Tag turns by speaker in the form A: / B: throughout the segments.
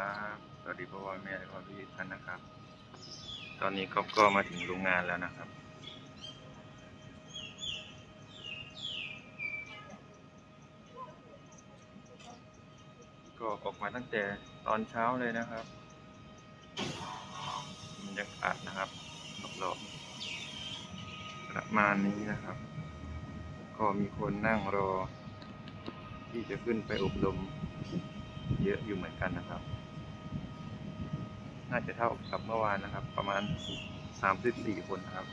A: ครับ สวัสดีพ่อแม่และก็พี่ท่านนะครับ ตอนนี้ก็ก็มาถึงโรงงานแล้วนะครับ ก็ออกมาตั้งแต่ตอนเช้าเลยนะครับบรรยากาศนะครับรอบๆประมาณนี้นะครับ ก็มีคนนั่งรอที่จะขึ้นไปอบรมเยอะอยู่เหมือนกันนะครับ น่าจะเท่ากับเมื่อวานนะครับ ประมาณสามสิบสี่คนนะครับ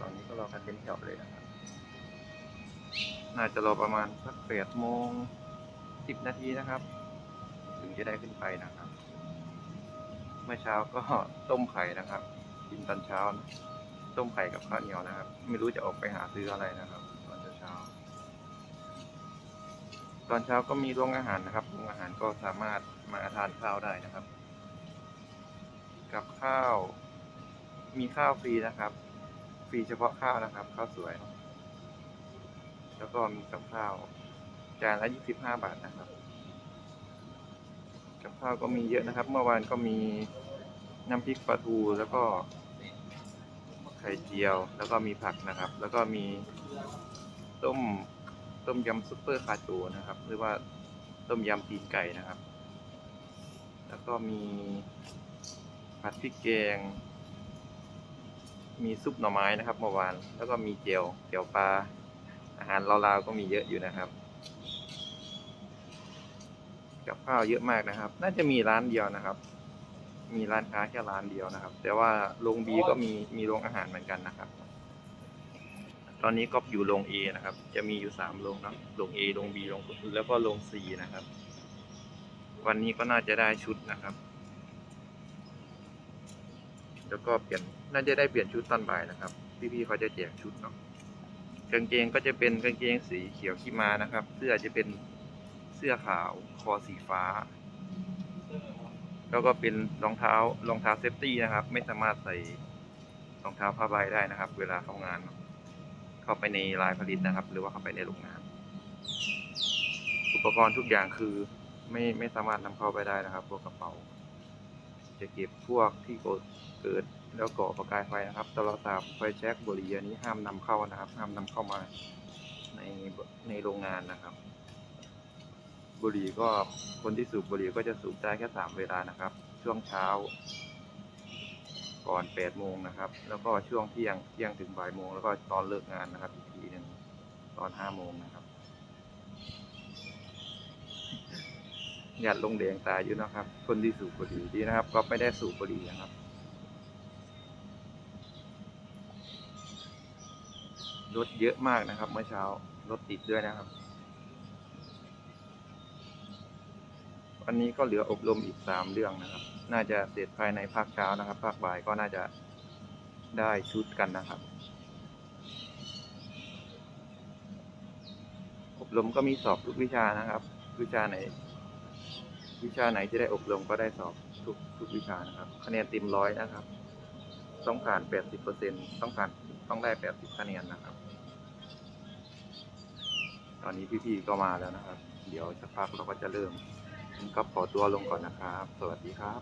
A: ตอนนี้ก็รอกันเป็นแถวเลยนะครับ น่าจะรอประมาณสักแปดโมงสิบนาทีนะครับ ถึงจะได้ขึ้นไปนะครับ เมื่อเช้าก็ต้มไข่นะครับ กินตอนเช้านะต้มไข่กับข้าวเหนียวนะครับ ไม่รู้จะออกไปหาซื้ออะไรนะครับ ตอนเช้าตอนเช้าก็มีโรงอาหารนะครับ โรงอาหารก็สามารถมาทานข้าวได้นะครับ กับข้าว มีข้าวฟรีนะครับ ฟรีเฉพาะข้าวนะครับ ข้าวสวย แล้วก็มีกับข้าว จานละยี่สิบห้าบาทนะครับ กับข้าวก็มีเยอะนะครับ เมื่อวานก็มีน้ำพริกปลาทูแล้วก็ไข่เจียว แล้วก็มีผักนะครับ แล้วก็มีต้มต้มยำซุปเปอร์คาโจนะครับ หรือว่าต้มยำตีนไก่นะครับ แล้วก็มี ผัดพริกแกง มีซุปหน่อไม้นะครับเมื่อวาน แล้วก็มีเจียวเจียวปลา อาหารลาวๆก็มีเยอะอยู่นะครับ กับข้าวเยอะมากนะครับ น่าจะมีร้านเดียวนะครับ มีร้านค้าแค่ร้านเดียวนะครับ แต่ว่าโรงบีก็มีมีโรงอาหารเหมือนกันนะครับ ตอนนี้ก็อยู่โรงเอนะครับ จะมีอยู่สามโรงนะโรงเอโรงบีโรงแล้วก็โรงซีนะครับ วันนี้ก็น่าจะได้ชุดนะครับ แล้วก็เปลี่ยนน่าจะได้เปลี่ยนชุดตอนบ่ายนะครับ พี่ๆเขาจะแจกชุดเนาะกางเกงก็จะเป็นกางเกงสีเขียวขี้มานะครับ เสื้อจะเป็นเสื้อขาวคอสีฟ้า แล้วก็เป็นรองเท้ารองเท้าเซฟตี้นะครับ ไม่สามารถใส่รองเท้าผ้าใบได้นะครับ เวลาเข้างาน เข้าไปในลายผลิตนะครับ หรือว่าเข้าไปในโรงงาน อุปกรณ์ทุกอย่างคือไม่ไม่สามารถนำเข้าไปได้นะครับพวกกระเป๋า จะเก็บพวกที่เกิดแล้วก่อประกายไฟนะครับโทรศัพท์ไฟแช็กบุหรี่อันนี้ห้ามนำเข้านะครับ ห้ามนำเข้ามาในในโรงงานนะครับ บุหรี่ก็คนที่สูบบุหรี่ก็จะสูบได้แค่สามเวลานะครับ ช่วงเช้า ก่อนแปดโมงนะครับ แล้วก็ช่วงเที่ยงเที่ยงถึงบ่ายโมงแล้วก็ตอนเลิกงานนะครับอีกทีหนึ่งตอนห้าโมงนะครับ หยัดลงแดงตายอยู่นะครับ คนที่สูบบุหรี่ดีนะครับ ก็ไม่ได้สูบบุหรี่นะครับ รถเยอะมากนะครับ เมื่อเช้ารถติดด้วยนะครับ วันนี้ก็เหลืออบรมอีกสามเรื่องนะครับ น่าจะเสร็จภายในภาคเช้านะครับ ภาคบ่ายก็น่าจะได้ชุดกันนะครับ อบรมก็มีสอบทุกวิชานะครับ วิชาไหน วิชาไหนที่ได้อบรมก็ได้สอบทุกทุกวิชานะครับ คะแนนเต็มร้อยนะครับ ต้องผ่านแปดสิบเปอร์เซ็นต้องผ่านต้องได้แปดสิบคะแนนนะครับ ตอนนี้พี่ๆก็มาแล้วนะครับ เดี๋ยวสักพักเราก็จะเริ่มก็ขอตัวลงก่อนนะครับ สวัสดีครับ